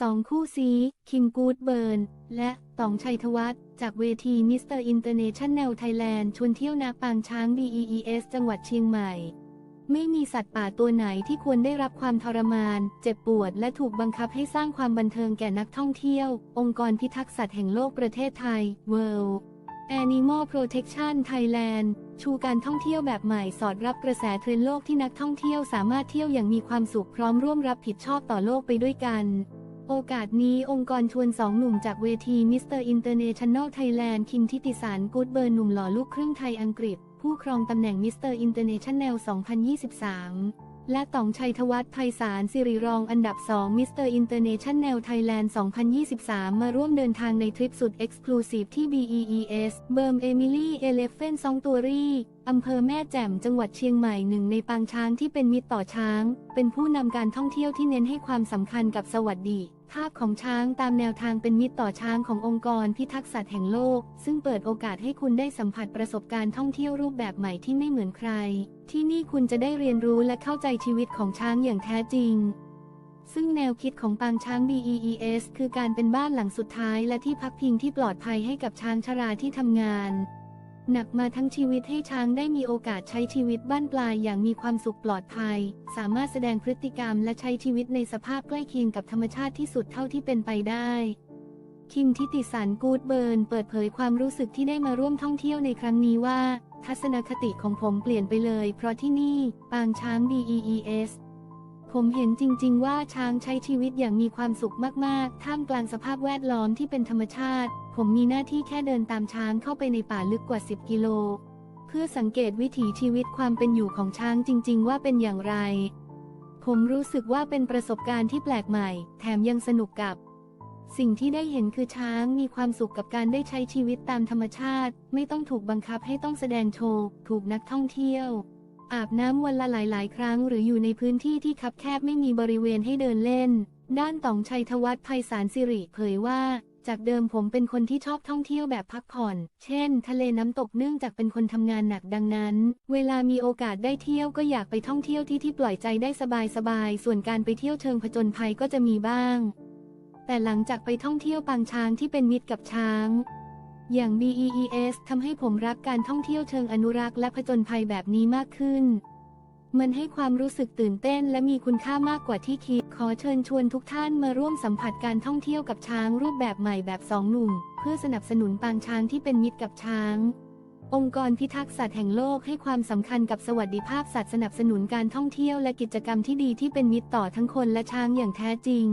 สองคู่ซี คิมกูดเบิร์น และต๋องชัยธวัฒน์จากเวทีมิสเตอร์อินเตอร์เนชั่นแนลไทยแลนด์ชวนเที่ยวนาปางช้าง BEES จังหวัดเชียงใหม่ ไม่มีสัตว์ป่าตัวไหนที่ควรได้รับความทรมาน เจ็บปวด และถูกบังคับให้สร้างความบันเทิงแก่นักท่องเที่ยว องค์กรพิทักษ์สัตว์แห่งโลกประเทศไทย World Animal Protection Thailand ชูการท่องเที่ยวแบบใหม่สอดรับกระแสเทรนด์โลกที่นักท่องเที่ยวสามารถเที่ยวอย่างมีความสุขพร้อมร่วมรับผิดชอบต่อโลกไปด้วยกัน โอกาสนี้องค์กรชวนสองหนุ่มจากเวทีมิสเตอร์อินเตอร์เนชั่นแนลไทยแลนด์คิมทิติสารกูดเบิร์นหนุ่มหล่อลูกครึ่งไทยอังกฤษ ผู้ครองตำแหน่งมิสเตอร์อินเตอร์เนชั่นแนล 2023 และต่องชัยธวัฒน์ไพศาลสิริรองอันดับ 2 มิสเตอร์อินเตอร์เนชั่นแนลไทยแลนด์ 2023 มาร่วมเดินทางในทริปสุดเอ็กซ์คลูซีฟที่ BEES เบิร์มเอมิลี่เอเลฟเฟนซองตัวรีอำเภอแม่แจ่มจังหวัดเชียงใหม่หนึ่งในปางช้างที่เป็นมิตรต่อช้าง เป็นผู้นำการท่องเที่ยวที่เน้นให้ความสำคัญกับสวัสดิภาพของช้างตามแนวทางเป็นมิตรต่อช้างขององค์กรพิทักษ์สัตว์แห่งโลก ซึ่งเปิดโอกาสให้คุณได้สัมผัสประสบการณ์ท่องเที่ยวรูปแบบใหม่ที่ไม่เหมือนใคร ที่นี่คุณจะได้เรียนรู้และเข้าใจชีวิตของช้างอย่างแท้จริง ซึ่งแนวคิดของปางช้าง BEES คือการเป็นบ้านหลังสุดท้ายและที่พักพิงที่ปลอดภัยให้กับช้างชราที่ทำงาน หนักมาทั้งชีวิตให้ช้างได้มีโอกาสใช้ชีวิตบ้านปลายอย่างมีความสุขปลอดภัย สามารถแสดงพฤติกรรมและใช้ชีวิตในสภาพใกล้เคียงกับธรรมชาติที่สุดเท่าที่เป็นไปได้คิมทิติสันกูดเบิร์นเปิดเผยความรู้สึกที่ได้มาร่วมท่องเที่ยวในครั้งนี้ว่า ทัศนคติของผมเปลี่ยนไปเลย เพราะที่นี่ ปางช้าง BEES ผมเห็นจริง ๆ ว่าช้างใช้ชีวิตอย่างมีความสุขมาก ๆ ท่ามกลางสภาพแวดล้อมที่เป็นธรรมชาติ ผมมีหน้าที่แค่เดินตามช้างเข้าไปในป่าลึกกว่า 10 กิโล เพื่อสังเกตวิถีชีวิตความเป็นอยู่ของช้างจริง ๆ ว่าเป็นอย่างไร ผมรู้สึกว่าเป็นประสบการณ์ที่แปลกใหม่ แถมยังสนุกกับ สิ่งที่ได้เห็นคือช้างมีความสุขกับการได้ใช้ชีวิตตามธรรมชาติ ไม่ต้องถูกบังคับให้ต้องแสดงโชว์ ถูกนักท่องเที่ยว อาบน้ำวันละหลาย ๆ ครั้ง หรืออยู่ในพื้นที่ที่คับแคบไม่มีบริเวณให้เดินเล่น ด้านต่องชัยธวัฒน์ไพศาลสิริเผยว่า จากเดิมผมเป็นคนที่ชอบท่องเที่ยวแบบพักผ่อน เช่น ทะเลน้ำตกเนื่องจากเป็นคนทำงานหนักดังนั้น เวลามีโอกาสได้เที่ยวก็อยากไปท่องเที่ยวที่ที่ปล่อยใจได้สบายๆส่วนการไปเที่ยวเชิงผจญภัยก็จะมีบ้าง แต่หลังจากไปท่องเที่ยวปางช้างที่เป็นมิตรกับช้าง อย่าง BEES ทำให้ผมรักการท่องเที่ยวเชิงอนุรักษ์และผจญภัยแบบนี้มากขึ้น มันให้ความรู้สึกตื่นเต้นและมีคุณค่ามากกว่าที่คิด ขอเชิญชวนทุกท่านมาร่วมสัมผัสการท่องเที่ยวกับช้างรูปแบบใหม่แบบสองหนุ่ม เพื่อสนับสนุนปางช้างที่เป็นมิตรกับช้าง องค์กรพิทักษ์สัตว์แห่งโลกให้ความสำคัญกับสวัสดิภาพสัตว์สนับสนุนการท่องเที่ยวและกิจกรรมที่ดีที่เป็นมิตรต่อทั้งคนและช้างอย่างแท้จริง